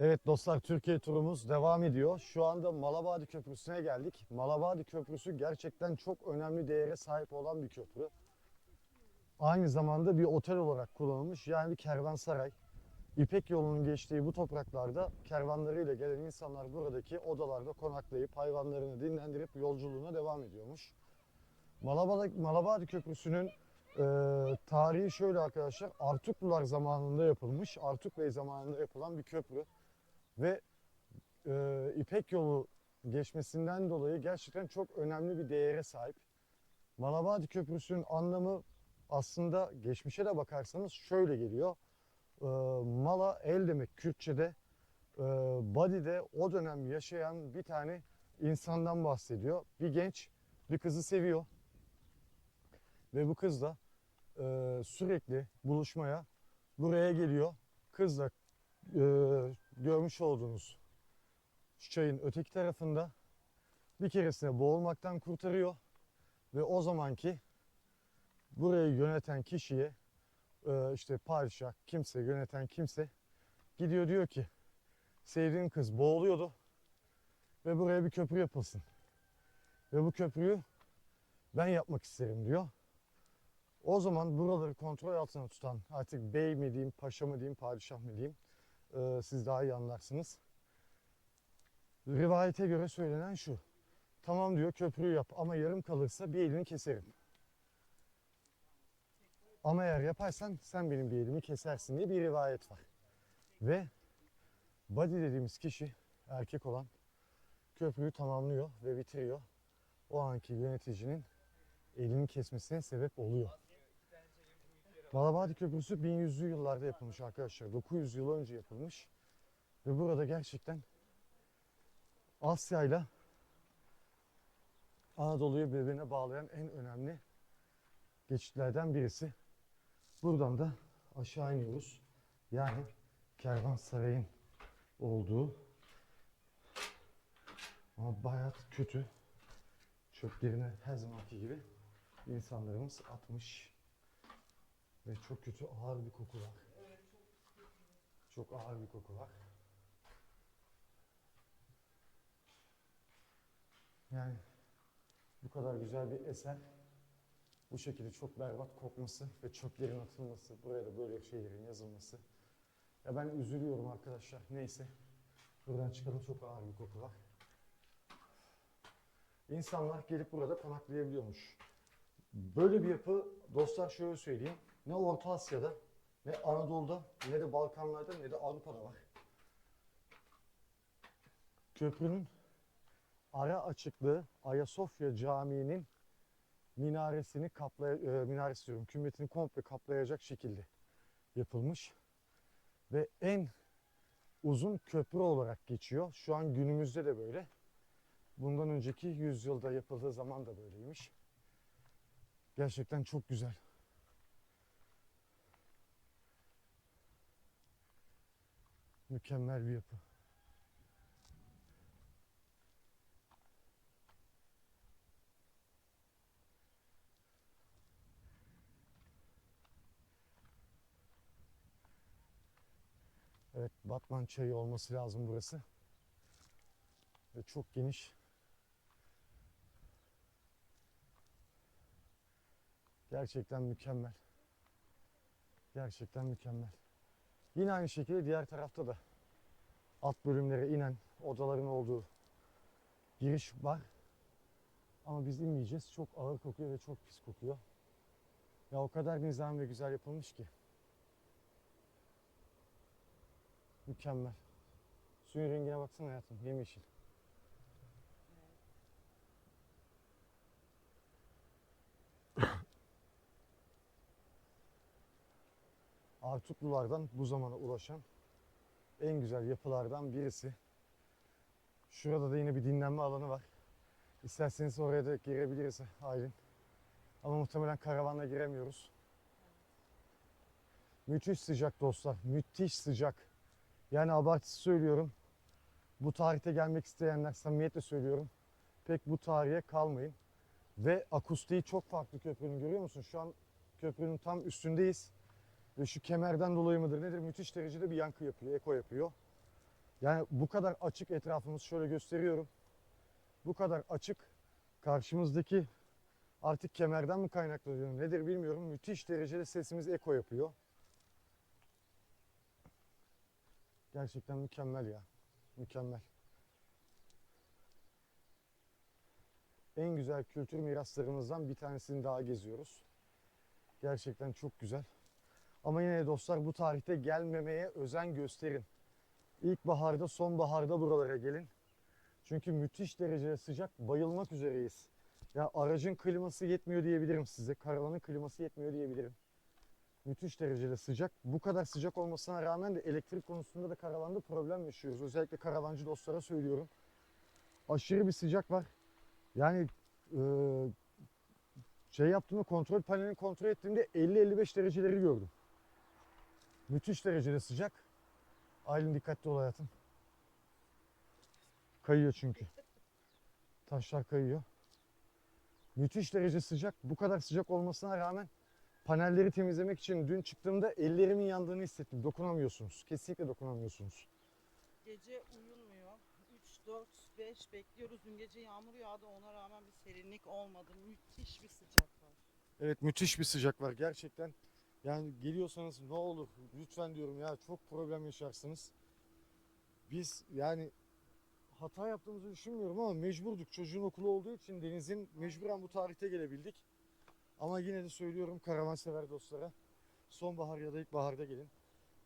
Evet dostlar Türkiye turumuz devam ediyor. Şu anda Malabadi Köprüsü'ne geldik. Malabadi Köprüsü gerçekten çok önemli değere sahip olan bir köprü. Aynı zamanda bir otel olarak kullanılmış yani bir kervansaray. İpek yolunun geçtiği bu topraklarda kervanlarıyla gelen insanlar buradaki odalarda konaklayıp hayvanlarını dinlendirip yolculuğuna devam ediyormuş. Malabadi, Malabadi Köprüsü'nün e, tarihi şöyle arkadaşlar Artuklular zamanında yapılmış. Artuk Bey zamanında yapılan bir köprü ve e, İpek yolu geçmesinden dolayı gerçekten çok önemli bir değere sahip. Malabadi Köprüsü'nün anlamı aslında geçmişe de bakarsanız şöyle geliyor. E, mala el demek Kürtçe'de. E, body de o dönem yaşayan bir tane insandan bahsediyor. Bir genç bir kızı seviyor. Ve bu kız da e, sürekli buluşmaya buraya geliyor. Kız da e, görmüş olduğunuz çayın öteki tarafında bir keresinde boğulmaktan kurtarıyor ve o zamanki burayı yöneten kişiye e, işte padişah kimse yöneten kimse gidiyor diyor ki sevdiğim kız boğuluyordu ve buraya bir köprü yapılsın ve bu köprüyü ben yapmak isterim diyor. O zaman buraları kontrol altına tutan artık bey mi diyeyim, paşa mı diyeyim, padişah mı diyeyim e, siz daha iyi anlarsınız. Rivayete göre söylenen şu. Tamam diyor köprüyü yap ama yarım kalırsa bir elini keserim. Ama eğer yaparsan sen benim bir elimi kesersin diye bir rivayet var. Ve Badi dediğimiz kişi erkek olan köprüyü tamamlıyor ve bitiriyor. O anki yöneticinin elini kesmesine sebep oluyor. Malabadi Köprüsü 1100'lü yıllarda yapılmış arkadaşlar. 900 yıl önce yapılmış. Ve burada gerçekten Asya ile Anadolu'yu birbirine bağlayan en önemli geçitlerden birisi. Buradan da aşağı iniyoruz. Yani kervansarayın olduğu ama bayağı kötü çöplerine her zamanki gibi insanlarımız atmış. Ve çok kötü ağır bir koku var. Çok ağır bir koku var. Yani bu kadar güzel bir eser bu şekilde çok berbat kokması ve çöplerin atılması, buraya da böyle şeylerin yazılması. Ya ben üzülüyorum arkadaşlar. Neyse. Buradan çıkalım çok ağır bir koku var. İnsanlar gelip burada konaklayabiliyormuş. Böyle bir yapı dostlar şöyle söyleyeyim. Ne Orta Asya'da, ne Anadolu'da, ne de Balkanlarda, ne de Avrupa'da var. Köprünün ara açıklığı Ayasofya Camii'nin minaresini kaplay e, minaresi diyorum, kümbetini komple kaplayacak şekilde yapılmış. Ve en uzun köprü olarak geçiyor. Şu an günümüzde de böyle. Bundan önceki yüzyılda yapıldığı zaman da böyleymiş. Gerçekten çok güzel. Mükemmel bir yapı. Evet, Batman çayı olması lazım burası. Ve çok geniş. Gerçekten mükemmel. Gerçekten mükemmel. Yine aynı şekilde diğer tarafta da alt bölümlere inen odaların olduğu giriş var. Ama biz inmeyeceğiz. Çok ağır kokuyor ve çok pis kokuyor. Ya o kadar nizam ve güzel yapılmış ki. Mükemmel. Suyun rengine baksana hayatım. Yemyeşil. Artuklulardan bu zamana ulaşan en güzel yapılardan birisi. Şurada da yine bir dinlenme alanı var. İsterseniz oraya da girebiliriz Aylin. Ama muhtemelen karavanla giremiyoruz. Müthiş sıcak dostlar. Müthiş sıcak. Yani abartısı söylüyorum. Bu tarihte gelmek isteyenler samimiyetle söylüyorum. Pek bu tarihe kalmayın. Ve akustiği çok farklı köprünün görüyor musun? Şu an köprünün tam üstündeyiz. Ve şu kemerden dolayı mıdır nedir müthiş derecede bir yankı yapıyor, eko yapıyor. Yani bu kadar açık etrafımız şöyle gösteriyorum. Bu kadar açık. Karşımızdaki artık kemerden mi kaynaklanıyor nedir bilmiyorum. Müthiş derecede sesimiz eko yapıyor. Gerçekten mükemmel ya. Mükemmel. En güzel kültür miraslarımızdan bir tanesini daha geziyoruz. Gerçekten çok güzel. Ama yine dostlar bu tarihte gelmemeye özen gösterin. İlkbaharda, sonbaharda buralara gelin. Çünkü müthiş derecede sıcak, bayılmak üzereyiz. Ya aracın kliması yetmiyor diyebilirim size. Karavanın kliması yetmiyor diyebilirim. Müthiş derecede sıcak. Bu kadar sıcak olmasına rağmen de elektrik konusunda da karavanda problem yaşıyoruz. Özellikle karavancı dostlara söylüyorum. Aşırı bir sıcak var. Yani e, şey yaptığımda kontrol panelini kontrol ettiğimde 50-55 dereceleri gördüm. Müthiş derecede sıcak. Aylin dikkatli ol hayatım. Kayıyor çünkü. Taşlar kayıyor. Müthiş derece sıcak. Bu kadar sıcak olmasına rağmen panelleri temizlemek için dün çıktığımda ellerimin yandığını hissettim. Dokunamıyorsunuz. Kesinlikle dokunamıyorsunuz. Gece uyunmuyor. 3, 4, 5 bekliyoruz. Dün gece yağmur yağdı. Ona rağmen bir serinlik olmadı. Müthiş bir sıcak var. Evet müthiş bir sıcak var gerçekten. Yani geliyorsanız ne olur lütfen diyorum ya çok problem yaşarsınız. Biz yani hata yaptığımızı düşünmüyorum ama mecburduk. Çocuğun okulu olduğu için denizin mecburen bu tarihte gelebildik. Ama yine de söylüyorum karavansever dostlara sonbahar ya da ilkbaharda gelin.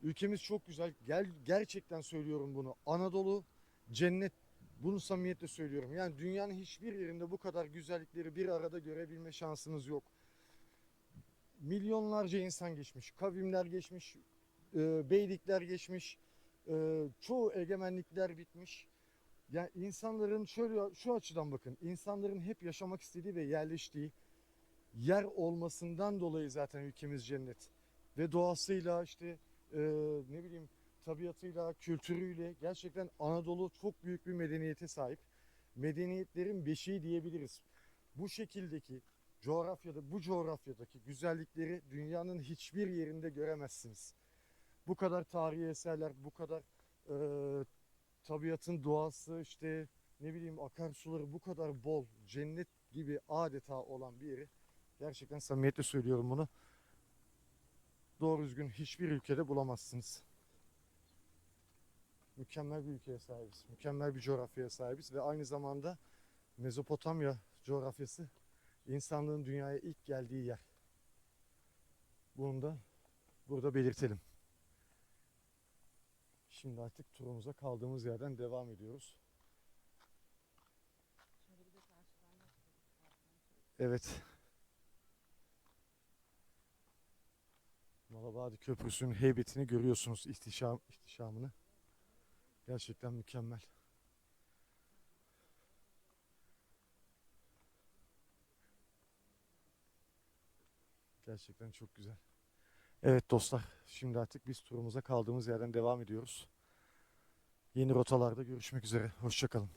Ülkemiz çok güzel. Gel, gerçekten söylüyorum bunu. Anadolu cennet. Bunu samimiyetle söylüyorum. Yani dünyanın hiçbir yerinde bu kadar güzellikleri bir arada görebilme şansınız yok milyonlarca insan geçmiş, kavimler geçmiş, e, beylikler geçmiş, e, çoğu egemenlikler bitmiş. Yani insanların şöyle şu açıdan bakın, insanların hep yaşamak istediği ve yerleştiği yer olmasından dolayı zaten ülkemiz cennet. Ve doğasıyla işte e, ne bileyim tabiatıyla, kültürüyle gerçekten Anadolu çok büyük bir medeniyete sahip. Medeniyetlerin beşiği diyebiliriz. Bu şekildeki coğrafyada bu coğrafyadaki güzellikleri dünyanın hiçbir yerinde göremezsiniz. Bu kadar tarihi eserler, bu kadar e, tabiatın doğası işte ne bileyim akarsuları bu kadar bol, cennet gibi adeta olan bir yeri gerçekten samimiyetle söylüyorum bunu. Doğru düzgün hiçbir ülkede bulamazsınız. Mükemmel bir ülkeye sahibiz. Mükemmel bir coğrafyaya sahibiz ve aynı zamanda Mezopotamya coğrafyası insanlığın dünyaya ilk geldiği yer. Bunu da burada belirtelim. Şimdi artık turumuza kaldığımız yerden devam ediyoruz. Evet. Malabadi Köprüsü'nün heybetini görüyorsunuz, ihtişam, ihtişamını. Gerçekten mükemmel. Gerçekten çok güzel. Evet dostlar, şimdi artık biz turumuza kaldığımız yerden devam ediyoruz. Yeni rotalarda görüşmek üzere. Hoşçakalın.